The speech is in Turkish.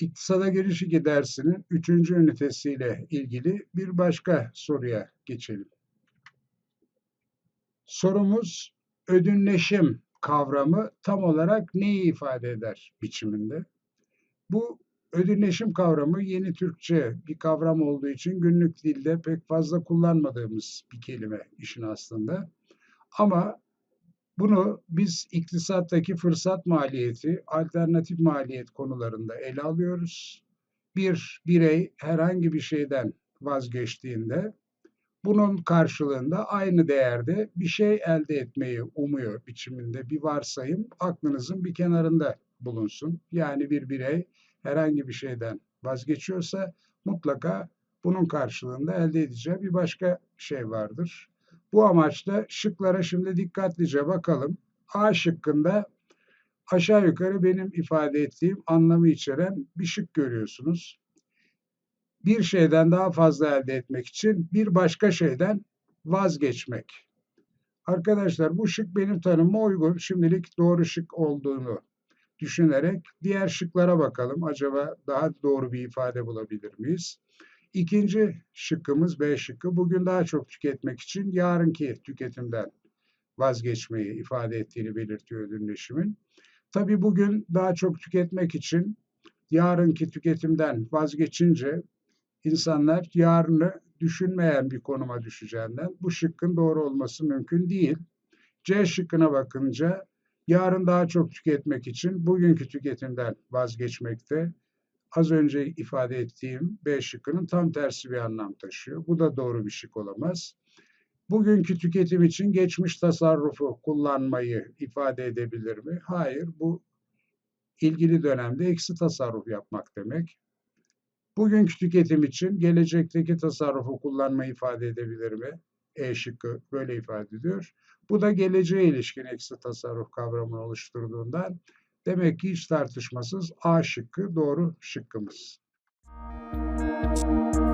İktisada Giriş 2 dersinin 3. ünitesiyle ilgili bir başka soruya geçelim. Sorumuz ödünleşim kavramı tam olarak neyi ifade eder biçiminde? Bu ödünleşim kavramı yeni Türkçe bir kavram olduğu için günlük dilde pek fazla kullanmadığımız bir kelime işin aslında. Ama bunu biz iktisattaki fırsat maliyeti, alternatif maliyet konularında ele alıyoruz. Bir birey herhangi bir şeyden vazgeçtiğinde bunun karşılığında aynı değerde bir şey elde etmeyi umuyor biçiminde bir varsayım aklınızın bir kenarında bulunsun. Yani bir birey herhangi bir şeyden vazgeçiyorsa mutlaka bunun karşılığında elde edeceği bir başka şey vardır. Bu amaçla şıklara şimdi dikkatlice bakalım. A şıkkında aşağı yukarı benim ifade ettiğim anlamı içeren bir şık görüyorsunuz. Bir şeyden daha fazla elde etmek için bir başka şeyden vazgeçmek. Arkadaşlar bu şık benim tanıma uygun. Şimdilik doğru şık olduğunu düşünerek diğer şıklara bakalım. Acaba daha doğru bir ifade bulabilir miyiz? İkinci şıkkımız B şıkkı. Bugün daha çok tüketmek için yarınki tüketimden vazgeçmeyi ifade ettiğini belirtiyor ödünleşimin. Tabii bugün daha çok tüketmek için yarınki tüketimden vazgeçince insanlar yarını düşünmeyen bir konuma düşeceğinden bu şıkkın doğru olması mümkün değil. C şıkkına bakınca yarın daha çok tüketmek için bugünkü tüketimden vazgeçmekte az önce ifade ettiğim B şıkkının tam tersi bir anlam taşıyor. Bu da doğru bir şık olamaz. Bugünkü tüketim için geçmiş tasarrufu kullanmayı ifade edebilir mi? Hayır, bu ilgili dönemde eksi tasarruf yapmak demek. Bugünkü tüketim için gelecekteki tasarrufu kullanmayı ifade edebilir mi? E şıkkı böyle ifade ediyor. Bu da geleceğe ilişkin eksi tasarruf kavramını oluşturduğundan Demek ki hiç tartışmasız A şıkkı doğru şıkkımız. Müzik